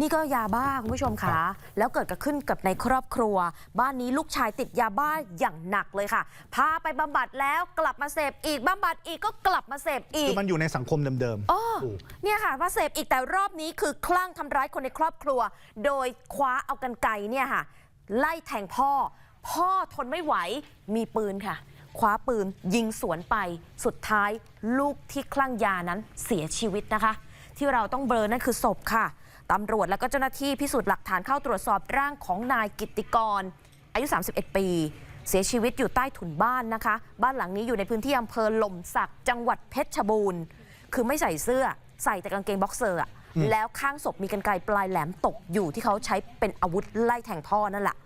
นี่ก็ยาบ้าคุณผู้ชมครัคะบแล้วเกิดกับขึ้นกับในครอบครัว บ้านนี้ลูกชายติดยาบ้าอย่างหนักเลยค่ะ พาไปบำบัดแล้วกลับมาเสพอีกบำบัดอีกก็กลับมาเสพอีคืกอมันอยู่ในสังคมเดิมอ้อถูกเนี่ยค่ะมาเสพอีกแต่รอบนี้คือคลั่งทำร้ายคนในครอบครัว โดยคว้าเอากันไกรเนี่ยค่ะ ไล่แทงพ่อ พ่อทนไม่ไหวมีปืนค่ะคว้าปืนยิงสวนไปสุดท้ายลูกที่คลั่งยานั้นเสียชีวิตนะคะ ที่เราต้องเบลอนั่นคือศพค่ะ ตำรวจแล้วก็เจ้าหน้าที่พิสูจน์หลักฐานเข้าตรวจสอบร่างของนายกิตติกร อายุ 31 ปี เสียชีวิตอยู่ใต้ถุนบ้านนะคะ บ้านหลังนี้อยู่ในพื้นที่อำเภอหล่มสักจังหวัดเพชรบูรณ์ คือไม่ใส่เสื้อใส่แต่กางเกงบ็อกเซอร์อะแล้วข้างศพมีกันไกรปลายแหลมตกอยู่ที่เขาใช้เป็นอาวุธไล่แทงพ่อนั่นแหละ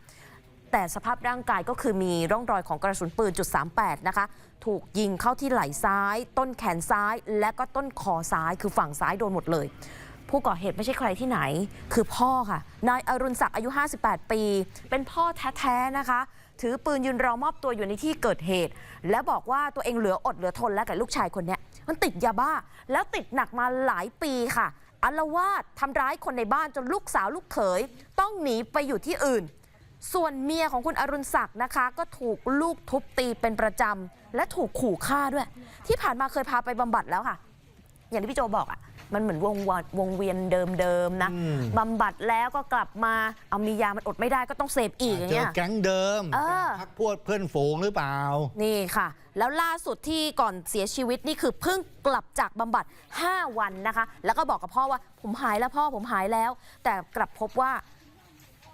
แต่สภาพร่างกายก็คือมีร่องรอยของกระสุนปืนจุด38นะคะ ถูกยิงเข้าที่ไหล่ซ้าย ต้นแขนซ้าย และก็ต้นคอซ้ายคือฝั่งซ้ายโดนหมดเลย ผู้ก่อเหตุไม่ใช่ใครที่ไหน คือพ่อค่ะ นายอรุณศักดิ์อายุ 58 ปี เป็นพ่อแท้ๆนะคะ ถือปืนยืนรอมอบตัวอยู่ในที่เกิดเหตุ และบอกว่าตัวเองเหลืออดเหลือทนแล้วกับลูกชายคนนี้มันติดยาบ้า แล้วติดหนักมาหลายปีค่ะอารวาสทำร้ายคนในบ้านจนลูกสาวลูกเขย ต้องหนีไปอยู่ที่อื่น ส่วนเมียของคุณอรุณศักดิ์นะคะ ก็ถูกลูกทุบตีเป็นประจำและถูกขู่ฆ่าด้วย ที่ผ่านมาเคยพาไปบำบัดแล้วค่ะ อย่างที่พี่โจบอกอะ มันเหมือนวงวนวงเวียนเดิมๆนะอืม บำบัดแล้วก็กลับมาเอามียามันอดไม่ได้ก็ต้องเสพอีกอย่างเจเงี้อย แก๊งเดิมเออ พักพวกเพื่อนฝูงหรือเปล่า นี่ค่ะ แล้วล่าสุดที่ก่อนเสียชีวิตนี่คือเพิ่งกลับจากบำบัด 5 วันนะคะ แล้วก็บอกกับพ่อว่าผมหายแล้วพ่อผมหายแล้ว แต่กลับพบว่า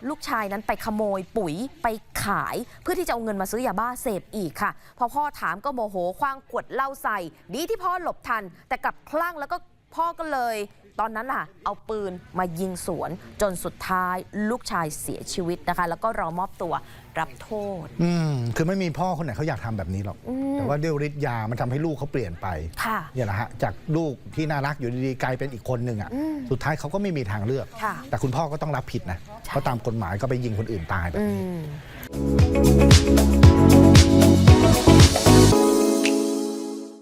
ลูกชายนั้นไปขโมยปุ๋ยไปขาย เพื่อที่จะเอาเงินมาซื้อยาบ้าเสพอีกค่ะ พอพ่อถามก็โมโหคว้างขวดเหล้าใส่ ดีที่พ่อหลบทัน แต่กลับคลั่งแล้วก็ พ่อก็เลยตอนนั้นล่ะ เอาปืนมายิงสวนจนสุดท้ายลูกชายเสียชีวิตนะคะ แล้วก็รอมอบตัวรับโทษ อืมคือไม่มีพ่อคนไหนเขาอยากทำแบบนี้หรอก อืมแต่ว่าด้วยฤทธิ์ยามันทำให้ลูกเขาเปลี่ยนไปค่ะ เนี่ยแหละฮะจากลูกที่น่ารักอยู่ดีๆกลายเป็นอีกคนหนึ่งอะสุดท้ายเขาก็ไม่มีทางเลือก ค่ะ แต่คุณพ่อก็ต้องรับผิดนะเพราะตามกฎหมายก็ไปยิงคนอื่นตายแบบอืนี้ ม